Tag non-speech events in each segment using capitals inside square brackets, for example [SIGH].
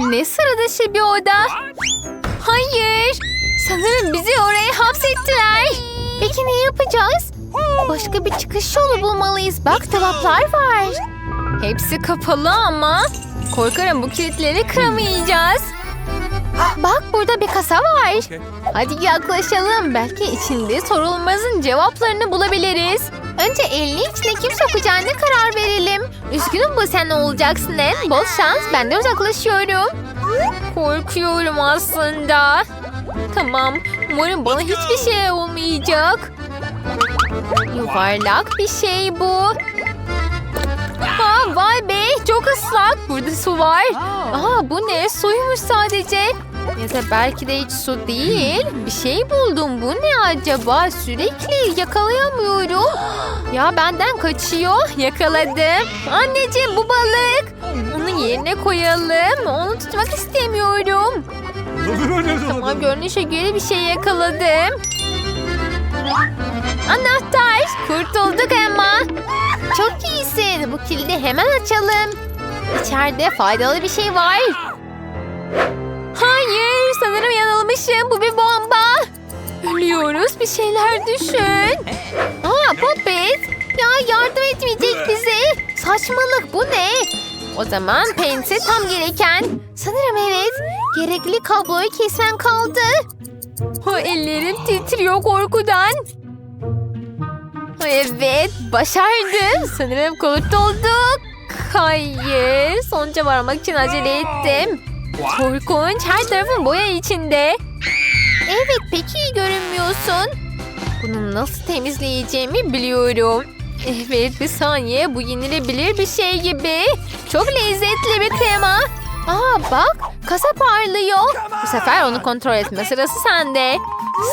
Ne sıra dışı bir oda. Hayır. Sanırım bizi oraya hapsettiler. Peki ne yapacağız? Başka bir çıkış yolu bulmalıyız. Bak dolaplar var. Hepsi kapalı ama korkarım bu kilitleri kıramayacağız. Bak burada bir kasa var. Hadi yaklaşalım. Belki içinde sorulmazın cevaplarını bulabiliriz. Önce elini içine kim sokacağına karar verelim. Üzgünüm bu sen olacaksın en. Bol şans. Ben de uzaklaşıyorum. Korkuyorum aslında. Tamam. Umarım bana hiçbir şey olmayacak. Yuvarlak bir şey bu. Ha vay be çok ıslak. Burada su var. Aa bu ne? Suymuş sadece. Da belki de hiç su değil. Bir şey buldum. Bu ne acaba? Sürekli yakalayamıyorum. Ya benden kaçıyor. Yakaladım. Anneciğim bu balık. Onu yerine koyalım. Onu tutmak istemiyorum. Tamam görünüşe göre bir şey yakaladım. Anahtar. Kurtulduk Emma. Çok iyisin. Bu kilidi hemen açalım. İçeride faydalı bir şey var. Hayır, sanırım yanılmışım. Bu bir bomba. Ölüyoruz. Bir şeyler düşün. Aa, Puppet. Ya yardım etmeyecek bize. Saçmalık bu ne? O zaman pense tam gereken. Sanırım evet. Gerekli kabloyu kesmem kaldı. Ha, ellerim titriyor korkudan. Evet, başardım. Sanırım kurtulduk. Hayır, sonuca varmak için acele ettim. Korkunç, her tarafın boya içinde. Evet, pek iyi görünmüyorsun. Bunu nasıl temizleyeceğimi biliyorum. Evet, bir saniye. Bu yenilebilir bir şey gibi. Çok lezzetli bir krema. Aa bak, kasa parlıyor. Bu sefer onu kontrol etme sırası sende.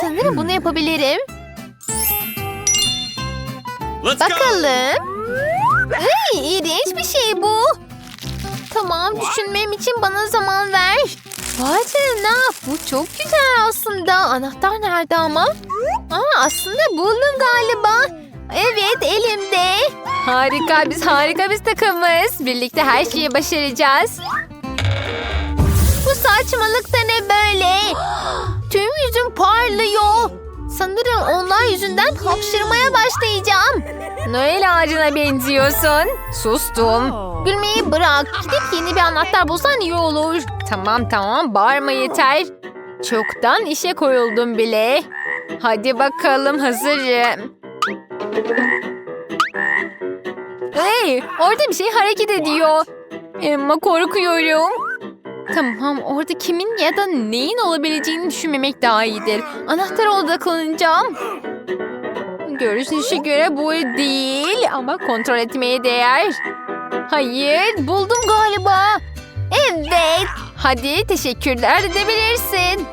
Sanırım bunu yapabilirim. Let's. Bakalım. Ay, iğrenç bir şey bu. Tamam düşünmem için bana zaman ver. Vay canına bu çok güzel aslında. Anahtar nerede ama? Aa, aslında buldum galiba. Evet elimde. Harika biz harika biz takımız. Birlikte her şeyi başaracağız. Bu saçmalık da ne böyle? [GASPS] Tüm yüzüm parlıyor. Sanırım onlar yüzünden hapşırmaya başlayacağım. Noel ağacına benziyorsun. Sustum. Gülmeyi bırak. Gidip yeni bir anahtar bulsan iyi olur. Tamam tamam bağırma yeter. Çoktan işe koyuldum bile. Hadi bakalım hazırım. Hey orada bir şey hareket ediyor. Emma korkuyorum. Tamam orada kimin ya da neyin olabileceğini düşünmemek daha iyidir. Anahtara odaklanacağım. Görünüşe göre bu değil ama kontrol etmeye değer. Hayır buldum galiba. Evet. Hadi teşekkürler edebilirsin.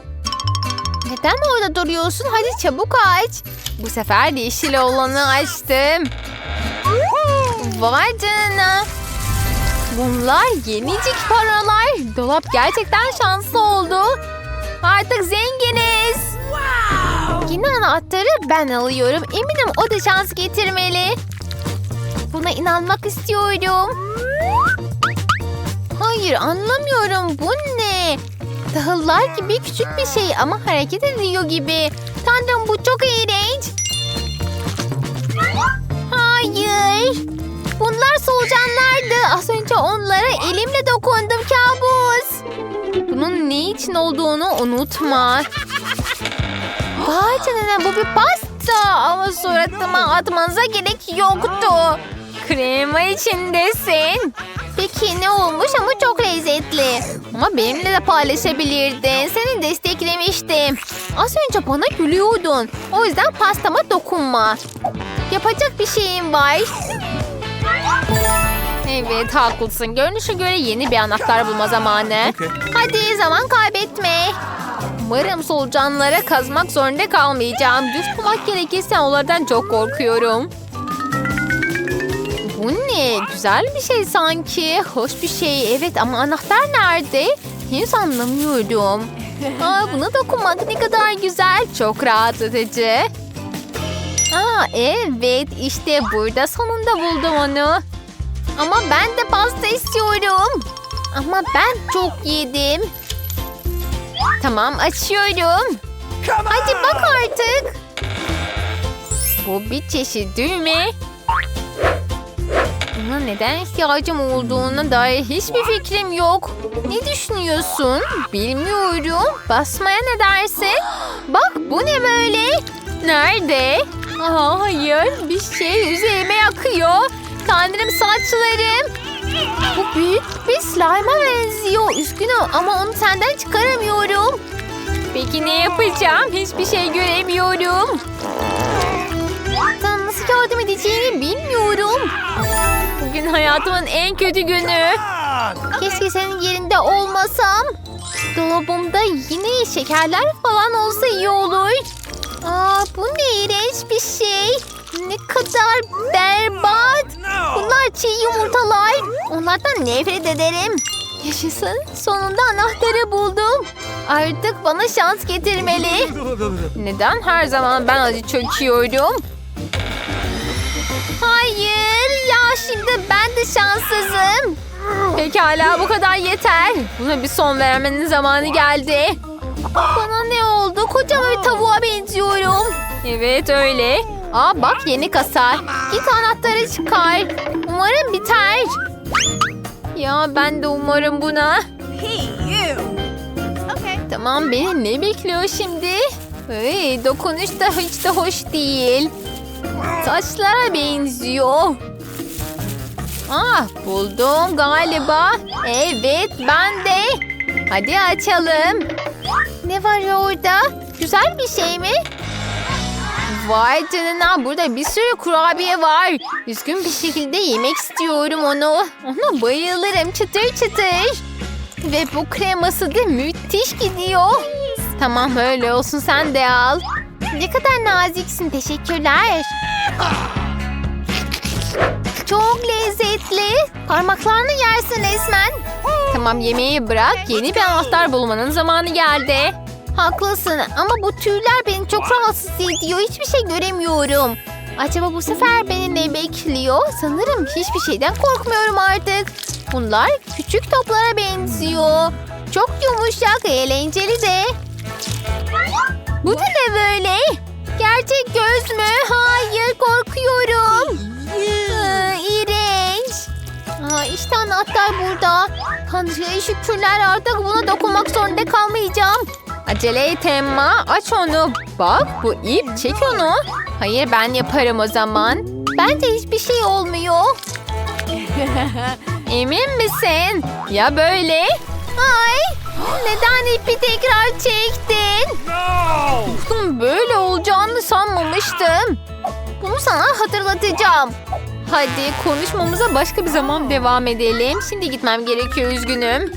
Neden orada duruyorsun? Hadi çabuk aç. Bu sefer yeşil olanı açtım. Vay canına. Bunlar yenicik paralar. Dolap gerçekten şanslı oldu. Artık zenginiz. Yine anahtarı ben alıyorum. Eminim o da şans getirmeli. Buna inanmak istiyorum. Hayır anlamıyorum. Bu ne? Tahıllar gibi küçük bir şey ama hareket ediyor gibi. Tanrım bu çok iğrenç. Hayır. Bunlar solucanlardı. Az önce onlara elimle dokundum kabus. Bunun ne için olduğunu unutma. Vay canına bu bir pasta ama suratıma atmanıza gerek yoktu. Krema içindesin. Peki ne olmuş ama çok lezzetli. Ama benimle de paylaşabilirdin. Seni desteklemiştim. Az önce bana gülüyordun. O yüzden pastama dokunma. Yapacak bir şeyim var. Evet haklısın. Görünüşe göre yeni bir anahtar bulma zamanı. Okay. Hadi zaman kaybetme. Umarım solucanlara kazmak zorunda kalmayacağım. Düz bulmak gerekirse onlardan çok korkuyorum. Bu ne? Güzel bir şey sanki. Hoş bir şey. Evet ama anahtar nerede? Henüz anlamıyorum. [LAUGHS] Aa, buna dokunmak ne kadar güzel. Çok rahatlatıcı. Aa, evet işte burada sonunda buldum onu. Ama ben de pasta istiyorum. Ama ben çok yedim. Tamam açıyorum. Hadi bak artık. Bu bir çeşit düğme. Buna neden ihtiyacım olduğuna dair hiçbir fikrim yok. Ne düşünüyorsun? Bilmiyorum. Basmaya ne dersin? Bak bu ne böyle? Nerede? Aa, hayır bir şey üzerime yakıyor. Tanrım saçlarım. Bu büyük bir slime'a benziyor. Üzgünüm ama onu senden çıkaramıyorum. Peki ne yapacağım? Hiçbir şey göremiyorum. Sana nasıl yardım edeceğimi bilmiyorum. Bugün hayatımın en kötü günü. Keşke senin yerinde olmasam. Dolabımda yine şekerler falan olsa iyi olur. Aa, bu ne iğrenç bir şey. Ne kadar berbat. Bunlar çiğ yumurtalar. Onlardan nefret ederim. Yaşasın. Sonunda anahtarı buldum. Artık bana şans getirmeli. Neden her zaman ben acı çöküyorum? Hayır ya şimdi ben de şanssızım. Pekala bu kadar yeter. Buna bir son vermenin zamanı geldi. Bana ne oldu? Kocaman bir tavuğa benziyorum. Evet öyle. Aa bak yeni kasa. Git anahtarı çıkar. Umarım biter. Ya ben de umarım buna. Tamam beni ne bekliyor şimdi? Hey, dokunuş da hiç de hoş değil. Saçlara benziyor. Ah buldum galiba. Evet ben de. Hadi açalım. Ne var orada? Güzel bir şey mi? Vay canına burada bir sürü kurabiye var. Üzgün bir şekilde yemek istiyorum onu. Ona bayılırım çıtır çıtır. Ve bu kreması da müthiş gidiyor. Tamam öyle olsun sen de al. Ne kadar naziksin teşekkürler. Çok lezzetli. Parmaklarını yersin resmen. Tamam yemeği bırak. Yeni bir anahtar bulmanın zamanı geldi. Haklısın ama bu tüyler beni çok rahatsız ediyor. Hiçbir şey göremiyorum. Acaba bu sefer beni ne bekliyor? Sanırım hiçbir şeyden korkmuyorum artık. Bunlar küçük toplara benziyor. Çok yumuşak, eğlenceli de. Bu da ne böyle? Gerçek göz mü? Hayır, korkuyorum. Iı, İğrenç. Aa, işte anahtar burada. Tanrı'ya şükürler artık buna dokunmak zorunda kalmayacağım. Acele et Emma. Aç onu. Bak bu ip. Çek onu. Hayır ben yaparım o zaman. Bence hiçbir şey olmuyor. [LAUGHS] Emin misin? Ya böyle? Ay neden ipi tekrar çektin? Bunun [LAUGHS] böyle olacağını sanmamıştım. Bunu sana hatırlatacağım. Hadi konuşmamıza başka bir zaman devam edelim. Şimdi gitmem gerekiyor üzgünüm.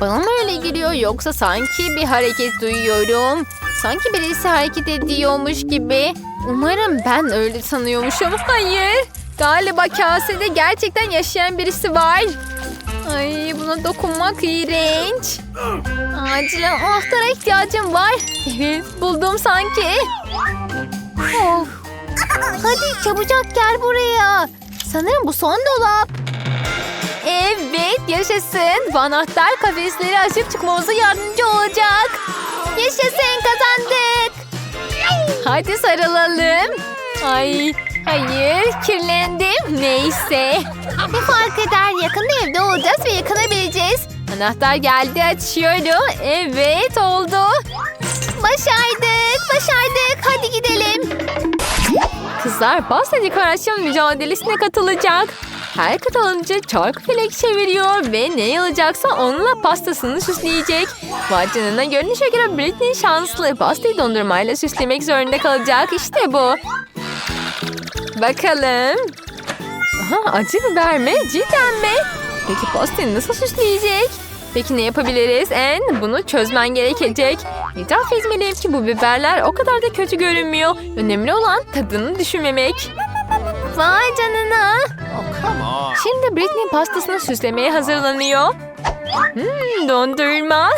Bana mı öyle geliyor yoksa sanki bir hareket duyuyorum. Sanki birisi hareket ediyormuş gibi. Umarım ben öyle sanıyormuşum. Hayır. Galiba kasede gerçekten yaşayan birisi var. Ay buna dokunmak iğrenç. Acilen anahtara ihtiyacım var. Evet buldum sanki. Of. Hadi çabucak gel buraya. Sanırım bu son dolap. Evet yaşasın. Bu anahtar kafesleri açıp çıkmamıza yardımcı olacak. Yaşasın kazandık. Hadi sarılalım. Ay hayır kirlendim. Neyse. Ne fark eder yakında evde olacağız ve yakalabileceğiz. Anahtar geldi açıyorum. Evet oldu. Başardık başardık hadi gidelim. Kızlar pasta dekorasyon mücadelesine katılacak. Her katılımcı çark felek çeviriyor ve ne alacaksa onunla pastasını süsleyecek. Vay canına görünüşe göre Britney şanslı. Pastayı dondurmayla süslemek zorunda kalacak. İşte bu. Bakalım. Aha, acı biber mi? Cidden mi? Peki pastayı nasıl süsleyecek? Peki ne yapabiliriz? En bunu çözmen gerekecek. İtiraf etmeliyim ki bu biberler o kadar da kötü görünmüyor. Önemli olan tadını düşünmemek. Vay canına. Şimdi Britney pastasını süslemeye hazırlanıyor. Hmm, dondurma.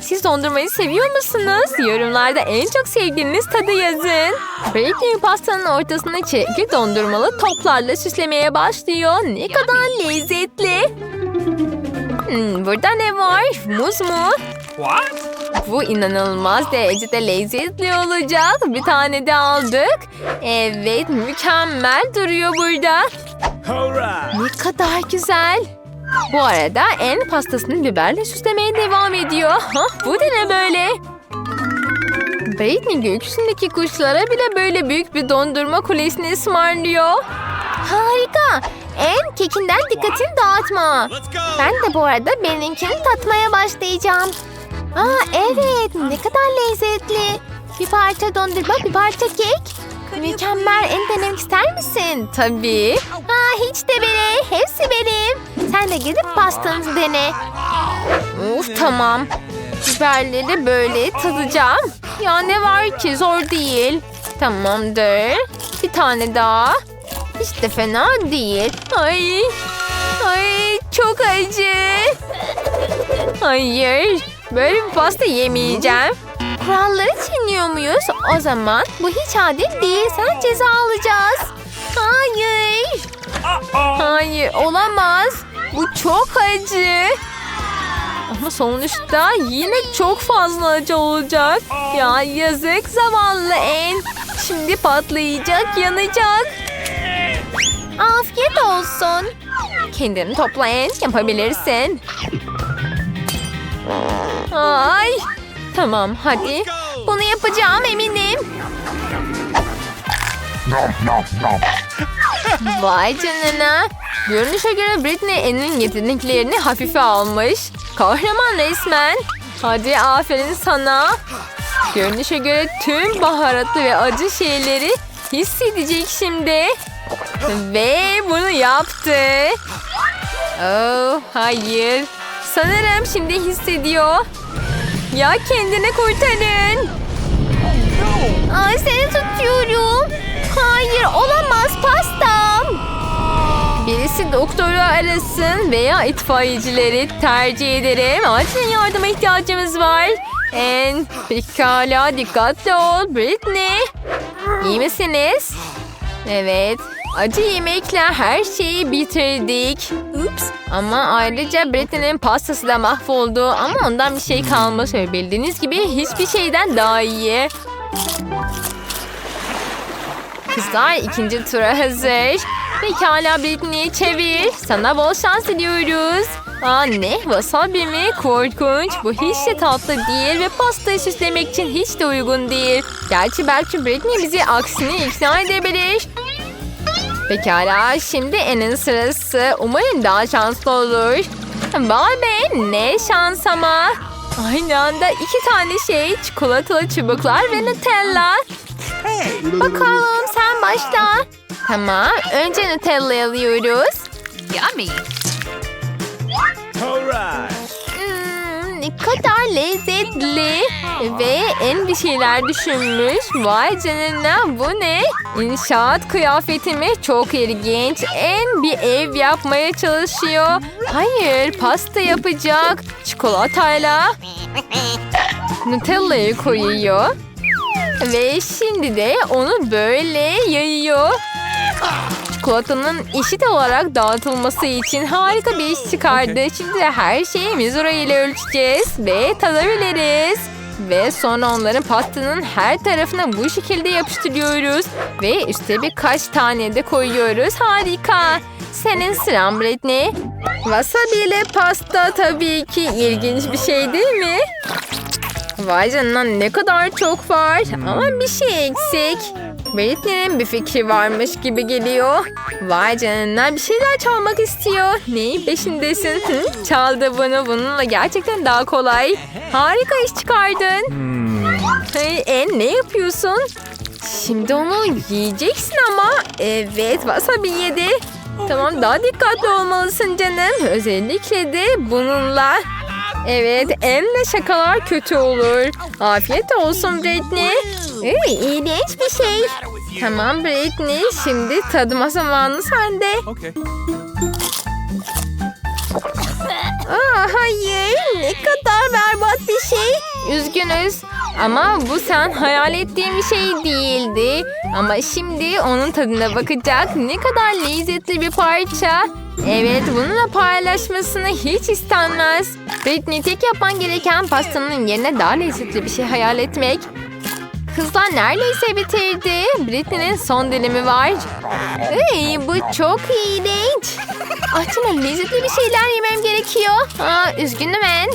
Siz dondurmayı seviyor musunuz? Yorumlarda en çok sevdiğiniz tadı yazın. Britney pastanın ortasına çekil dondurmalı toplarla süslemeye başlıyor. Ne kadar lezzetli. Hmm, burada ne var? Muz mu? What? Bu inanılmaz derecede lezzetli olacak. Bir tane de aldık. Evet mükemmel duruyor burada. Ne kadar güzel. Bu arada en pastasını biberle süslemeye devam ediyor. Ha, bu da ne böyle? Britney gökyüzündeki kuşlara bile böyle büyük bir dondurma kulesini ısmarlıyor. Harika. En kekinden dikkatini dağıtma. Ben de bu arada benimkini tatmaya başlayacağım. Aa evet ne kadar lezzetli. Bir parça dondurma bir parça kek. Mükemmel en denemek ister misin? Tabii. Aa hiç de bile hepsi benim. Sen de gidip pastanızı dene. Uf tamam. Biberleri böyle tadacağım. Ya ne var ki zor değil. Tamamdır. Bir tane daha. Hiç de fena değil. Ay. Ay çok acı. Hayır. Böyle bir pasta yemeyeceğim. Kuralları çiğniyor muyuz? O zaman bu hiç adil değil. Sen ceza alacağız. Hayır. Hayır olamaz. Bu çok acı. Ama sonuçta yine çok fazla acı olacak. Ya yazık zavallı en. Şimdi patlayacak, yanacak. Afiyet olsun. Kendini topla en, yapabilirsin. Ay. Tamam hadi. Bunu yapacağım eminim. Vay canına. Görünüşe göre Britney Ann'in yeteneklerini hafife almış. Kahraman resmen. Hadi aferin sana. Görünüşe göre tüm baharatlı ve acı şeyleri hissedecek şimdi. Ve bunu yaptı. Oh hayır. Sanırım şimdi hissediyor. Ya kendini kurtarın. Ay seni tutuyorum. Hayır olamaz pastam. Birisi doktoru arasın veya itfaiyecileri tercih ederim. Acil yardıma ihtiyacımız var. En pekala dikkatli ol Britney. İyi misiniz? Evet. Acı yemekle her şeyi bitirdik. Ups. Ama ayrıca Britney'nin pastası da mahvoldu. Ama ondan bir şey kalmış. Bildiğiniz gibi hiçbir şeyden daha iyi. Kızlar ikinci tura hazır. Pekala Britney'i çevir. Sana bol şans diliyoruz. Aa ne? Wasabi mi? Korkunç. Bu hiç de tatlı değil ve pastayı süslemek için hiç de uygun değil. Gerçi belki Britney bizi aksini ikna edebilir. Pekala şimdi En'in sırası. Umarım daha şanslı olur. Vay be ne şans ama. Aynı anda iki tane şey çikolatalı çubuklar ve Nutella. Bakalım sen başla. Tamam önce Nutella alıyoruz. Yummy. Alright. Ne kadar lezzetli. Ve en bir şeyler düşünmüş. Vay canına bu ne? İnşaat kıyafetimi çok ilginç. En bir ev yapmaya çalışıyor. Hayır pasta yapacak. Çikolatayla. Nutella'yı koyuyor. Ve şimdi de onu böyle yayıyor. Çikolatanın eşit olarak dağıtılması için harika bir iş çıkardı. Şimdi her şeyi mizura ile ölçeceğiz ve tadabiliriz. Ve sonra onların pastanın her tarafına bu şekilde yapıştırıyoruz. Ve üstte birkaç tane de koyuyoruz. Harika. Senin sıran Britney. Wasabi ile pasta tabii ki ilginç bir şey değil mi? Vay canına ne kadar çok var. Ama bir şey eksik. Britney'nin bir fikri varmış gibi geliyor. Vay canına bir şeyler çalmak istiyor. Neyin peşindesin? Hı? Çaldı bunu. Bununla gerçekten daha kolay. Harika iş çıkardın. Hey, en ne yapıyorsun? Şimdi onu yiyeceksin ama. Evet wasabi yedi. Tamam daha dikkatli olmalısın canım. Özellikle de bununla. Evet, emle şakalar kötü olur. Afiyet olsun Britney. Ee, iğrenç bir şey. Tamam Britney, şimdi tadıma zamanı sende. Okay. Aa, hayır, ne kadar berbat bir şey. Üzgünüz ama bu sen hayal ettiğim bir şey değildi. Ama şimdi onun tadına bakacak ne kadar lezzetli bir parça. Evet bununla paylaşmasını hiç istenmez. Britney tek yapman gereken pastanın yerine daha lezzetli bir şey hayal etmek. Kızlar neredeyse bitirdi. Britney'nin son dilimi var. Ey, bu çok iğrenç. Aslında lezzetli bir şeyler yemem gerekiyor. Aa, üzgünüm en.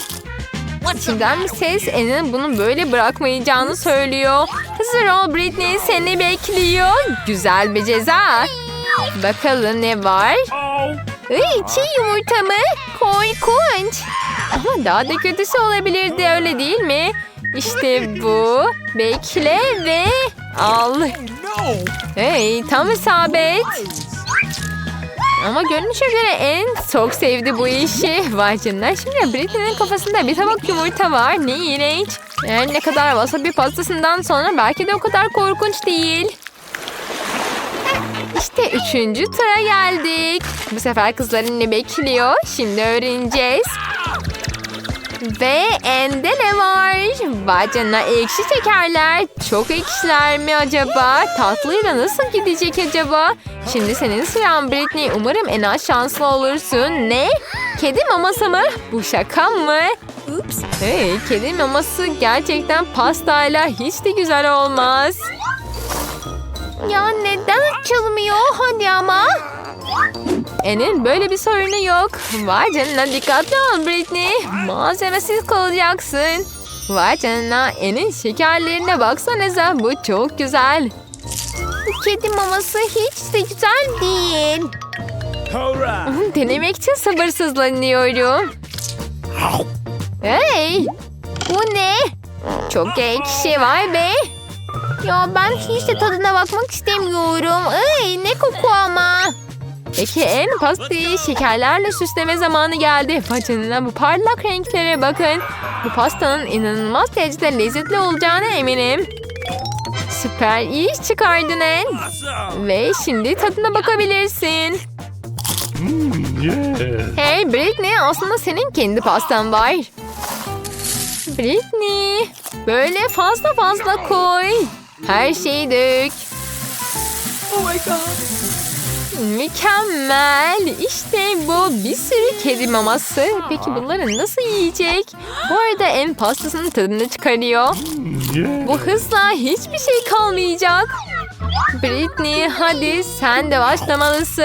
İçimden bir ses Anne'in bunu böyle bırakmayacağını söylüyor. Hazır ol Britney seni bekliyor. Güzel bir ceza. Bakalım ne var? Iy, çiğ yumurta mı? Korkunç. Ama daha da kötüsü olabilirdi öyle değil mi? İşte bu. Bekle ve al. Hey tam isabet. Ama görünüşe göre en çok sevdi bu işi. Vay canına şimdi Britney'nin kafasında bir tabak yumurta var. Ne iğrenç. Yani ne kadar wasabi pastasından sonra belki de o kadar korkunç değil. İşte üçüncü tura geldik. Bu sefer kızların ne bekliyor? Şimdi öğreneceğiz. Ve ende ne var? Vay canına ekşi şekerler. Çok ekşiler mi acaba? Tatlıyla nasıl gidecek acaba? Şimdi senin sıran Britney. Umarım en az şanslı olursun. Ne? Kedi maması mı? Bu şaka mı? Ups. Hey, kedi maması gerçekten pastayla hiç de güzel olmaz. Ya neden açılmıyor? Hadi ama. Enin böyle bir sorunu yok. Vay canına dikkatli ol Britney. Malzemesiz kalacaksın. Vay canına Enin şekerlerine baksanıza bu çok güzel. Bu kedi maması hiç de güzel değil. Denemek için sabırsızlanıyorum. Hey! Bu ne? Çok ekşi vay be. Ya ben hiç de tadına bakmak istemiyorum. Ay ne koku ama. Peki en pastayı şekerlerle süsleme zamanı geldi. Façanına bu parlak renklere bakın. Bu pastanın inanılmaz derecede lezzetli olacağına eminim. Süper iyi iş çıkardın En. Ve şimdi tadına bakabilirsin. Yeah. Hey Britney aslında senin kendi pastan var. Britney böyle fazla fazla koy. Her şeyi dök. Oh my god. Mükemmel. İşte bu bir sürü kedi maması. Peki bunları nasıl yiyecek? Bu arada en pastasının tadını çıkarıyor. Bu hızla hiçbir şey kalmayacak. Britney hadi sen de başlamalısın.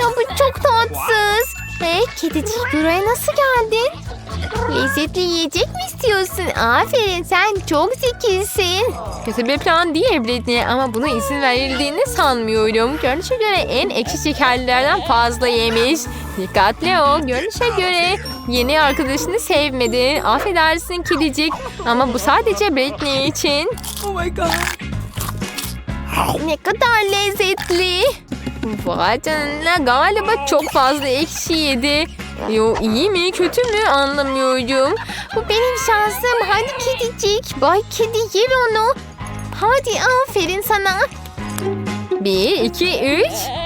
Ya bu çok tatsız. Hey kedicik buraya nasıl geldin? Lezzetli yiyecek mi istiyorsun? Aferin sen çok zekisin. Kötü bir plan değil Britney ama buna izin verildiğini sanmıyorum. Görünüşe göre en ekşi şekerlerden fazla yemiş. Dikkatli ol. Görünüşe göre yeni arkadaşını sevmedi. Affedersin kedicik ama bu sadece Britney için. Oh my god. Ne kadar lezzetli. Vay canına galiba çok fazla ekşi yedi. Yo iyi mi kötü mü anlamıyorum. Bu benim şansım. Hadi kedicik. Bay kedi yer onu. Hadi aferin sana. Bir, iki, üç.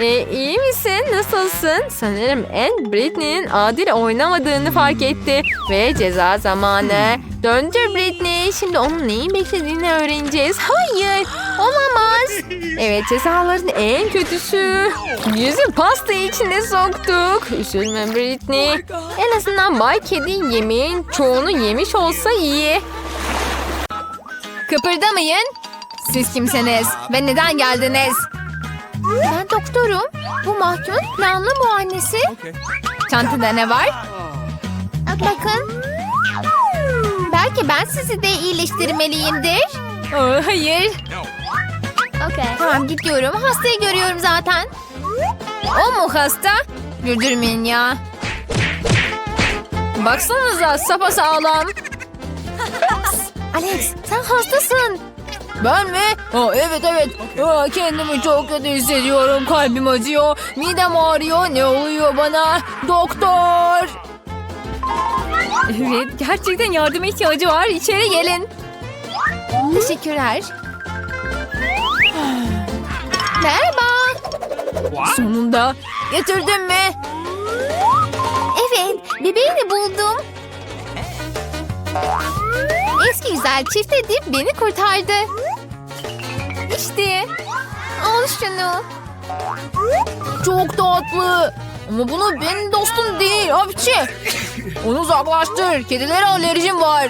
E, iyi misin? Nasılsın? Sanırım en Britney'nin adil oynamadığını fark etti. Ve ceza zamanı. Döndür Britney. Şimdi onun neyin beklediğini öğreneceğiz. Hayır. Olamaz. Evet cezaların en kötüsü. Yüzü pasta içine soktuk. Üzülme Britney. En azından Bay Kedi yemeğin çoğunu yemiş olsa iyi. Kıpırdamayın. Siz kimsiniz ve neden geldiniz? Ben doktorum. Bu mahkumun planlı muayenesi. Okay. Çantada ne var? Bakın. Belki ben sizi de iyileştirmeliyimdir. Aa, hayır. Tamam gidiyorum. Hastayı görüyorum zaten. O mu hasta? Güldürmeyin ya. Baksanıza sapasağlam. [LAUGHS] Alex sen hastasın. Ben mi? Aa, evet evet. Aa, kendimi çok kötü hissediyorum. Kalbim acıyor. Midem ağrıyor. Ne oluyor bana? Doktor. Evet gerçekten yardıma ihtiyacı var. İçeri gelin. Teşekkürler. Merhaba. What? Sonunda. Getirdin mi? Evet, bebeğini buldum. Eski güzel çift edip beni kurtardı. İşte. Al şunu. Çok tatlı. Ama bunu benim dostum değil hapçı. Onu uzaklaştır. Kedilere alerjim var.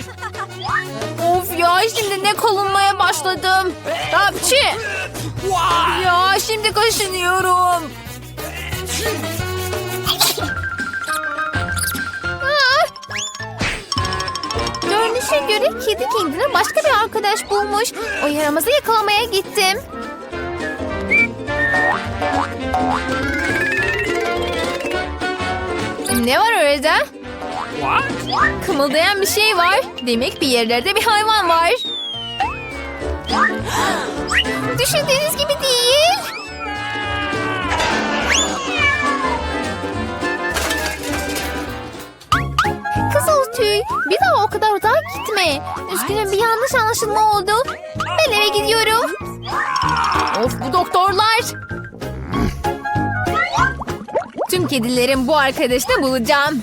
Of ya şimdi ne kalınmaya başladım. Hapçı. Ya şimdi kaşınıyorum. Görünüşe göre kedi kendine başka bir arkadaş bulmuş. O yaramazı yakalamaya gittim. Ne var orada? What? Kımıldayan bir şey var. Demek bir yerlerde bir hayvan var. Düşündüğünüz gibi değil. Kızıl tüy, bir kadar uzağa gitme. Üzgünüm bir yanlış anlaşılma oldu. Ben eve gidiyorum. Of bu doktorlar. Tüm kedilerin bu arkadaşını bulacağım.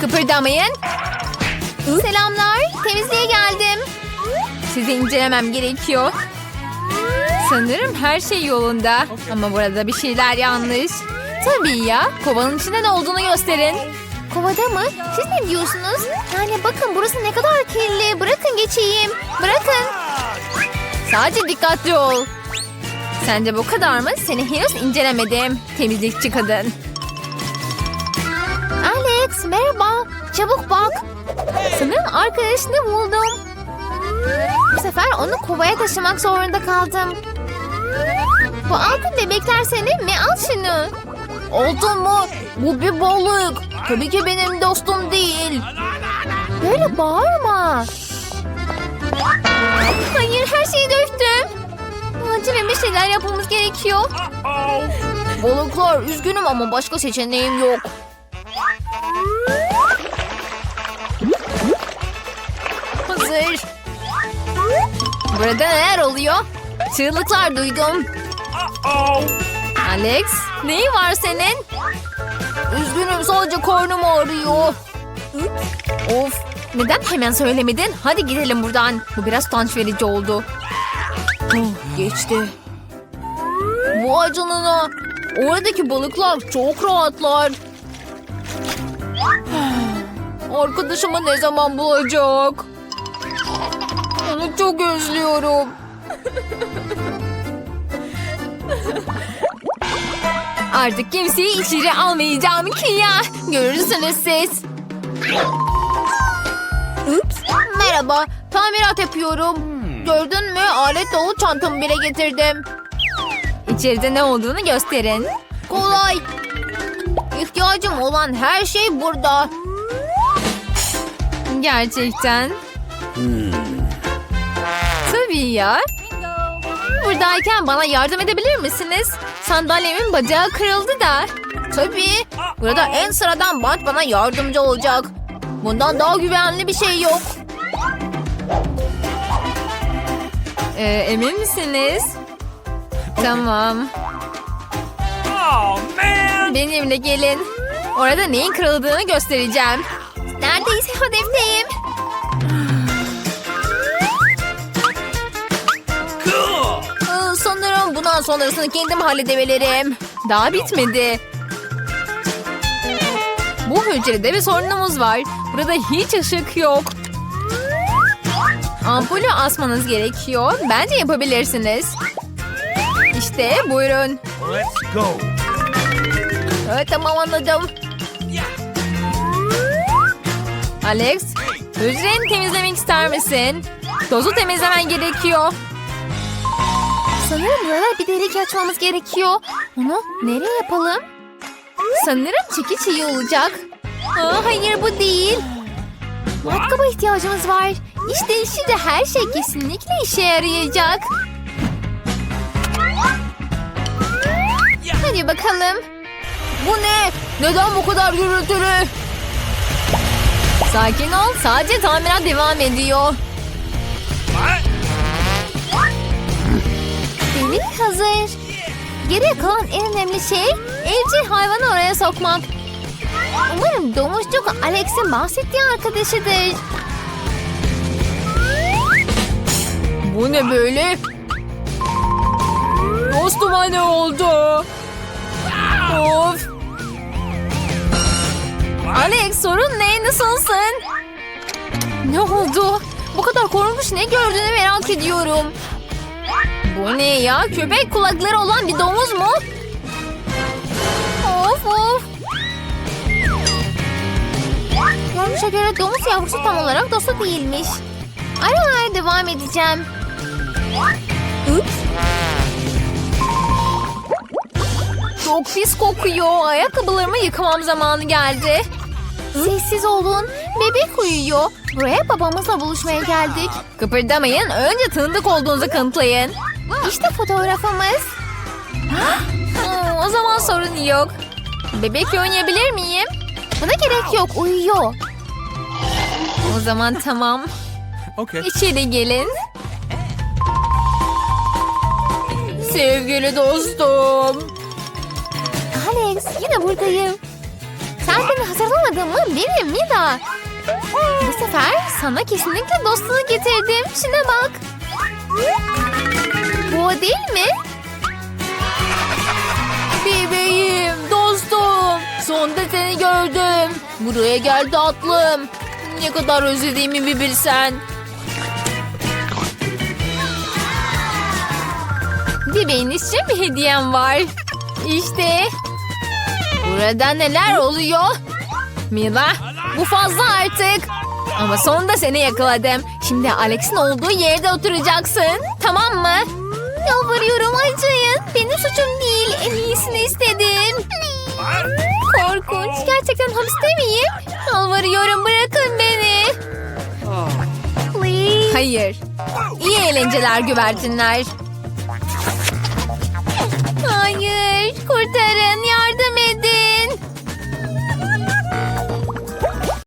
Kıpırdamayın. Selamlar. Temizliğe geldim. Sizi incelemem gerekiyor. Sanırım her şey yolunda. Ama burada bir şeyler yanlış. Tabii ya. Kovanın içinde ne olduğunu gösterin. Kovada mı? Siz ne diyorsunuz? Yani bakın burası ne kadar kirli. Bırakın geçeyim. Bırakın. Sadece dikkatli ol. Sence bu kadar mı? Seni henüz incelemedim. Temizlikçi kadın. Alex merhaba. Çabuk bak. Sanırım arkadaşını buldum. Bu sefer onu kovaya taşımak zorunda kaldım. Bu altın bebekler senin mi? Al şunu. Altın mı? Bu bir balık. Tabii ki benim dostum değil. Böyle bağırma. Hayır her şeyi döktüm. Acilen bir şeyler yapmamız gerekiyor. Balıklar üzgünüm ama başka seçeneğim yok. Hazır. Burada neler oluyor? Çığlıklar duydum. Alex, neyin var senin? Üzgünüm sadece karnım ağrıyor. Of, neden hemen söylemedin? Hadi gidelim buradan. Bu biraz utanç verici oldu. Oh, geçti. Vay canına. Oradaki balıklar çok rahatlar. [SIGHS] Arkadaşımı ne zaman bulacak? Onu çok özlüyorum. [LAUGHS] Artık kimseyi içeri almayacağım ki ya. Görürsünüz siz. Ups. Merhaba. Tamirat yapıyorum. Gördün mü? Alet dolu çantamı bile getirdim. İçeride ne olduğunu gösterin. Kolay. İhtiyacım olan her şey burada. Gerçekten. Tabii ya. Buradayken bana yardım edebilir misiniz? Sandalyemin bacağı kırıldı da. Tabii. Burada en sıradan bant bana yardımcı olacak. Bundan daha güvenli bir şey yok. Ee, emin misiniz? Tamam. Oh man. Benimle gelin. Orada neyin kırıldığını göstereceğim. Neredeyse hedefteyim. Bundan sonrasını kendim halledebilirim. Daha bitmedi. Bu hücrede bir sorunumuz var. Burada hiç ışık yok. Ampulü asmanız gerekiyor. Bence yapabilirsiniz. İşte buyurun. Let's go. Evet, tamam anladım. Alex, hücreni temizlemek ister misin? Tozu temizlemen gerekiyor. Sanırım burada bir delik açmamız gerekiyor. Onu nereye yapalım? Sanırım çekiç iyi olacak. Aa, hayır bu değil. Matkaba ihtiyacımız var. İşte şimdi her şey kesinlikle işe yarayacak. Hadi bakalım. Bu ne? Neden bu kadar gürültülü? Sakin ol. Sadece tamirat devam ediyor. Delik hazır. Geriye kalan en önemli şey evcil hayvanı oraya sokmak. Umarım domuzcuk Alex'in bahsettiği arkadaşıdır. Bu ne böyle? Dostuma ne oldu? Of. Alex sorun ne? Nasılsın? Ne oldu? Bu kadar korkmuş ne gördüğünü merak ediyorum. Bu ne ya? Köpek kulakları olan bir domuz mu? Of of. Görünüşe göre domuz yavrusu tam olarak dostu değilmiş. Aramaya devam edeceğim. Ups. Çok pis kokuyor. Ayakkabılarımı yıkamam zamanı geldi. Sessiz olun. Bebek uyuyor. Buraya babamızla buluşmaya geldik. Kıpırdamayın. Önce tanıdık olduğunuzu kanıtlayın. İşte fotoğrafımız. Hmm, o zaman sorun yok. Bebekle oynayabilir miyim? Buna gerek yok. Uyuyor. O zaman tamam. Okay. İçeri gelin. Sevgili dostum. Alex yine buradayım. Sen beni hazırlamadın mı? Benim Mida. Bu sefer sana kesinlikle dostunu getirdim. Şuna bak. O değil mi? Bebeğim, dostum. Sonunda seni gördüm. Buraya gel tatlım. Ne kadar özlediğimi bir bilsen. Bebeğin için bir hediyem var. İşte. Burada neler oluyor? Mila, bu fazla artık. Ama sonunda seni yakaladım. Şimdi Alex'in olduğu yerde oturacaksın. Tamam mı? Yalvarıyorum acıyın. Benim suçum değil. En iyisini istedim. Korkunç. Gerçekten hapiste miyim? Yalvarıyorum bırakın beni. Hayır. İyi eğlenceler güvercinler. Hayır. Kurtarın. Yardım edin.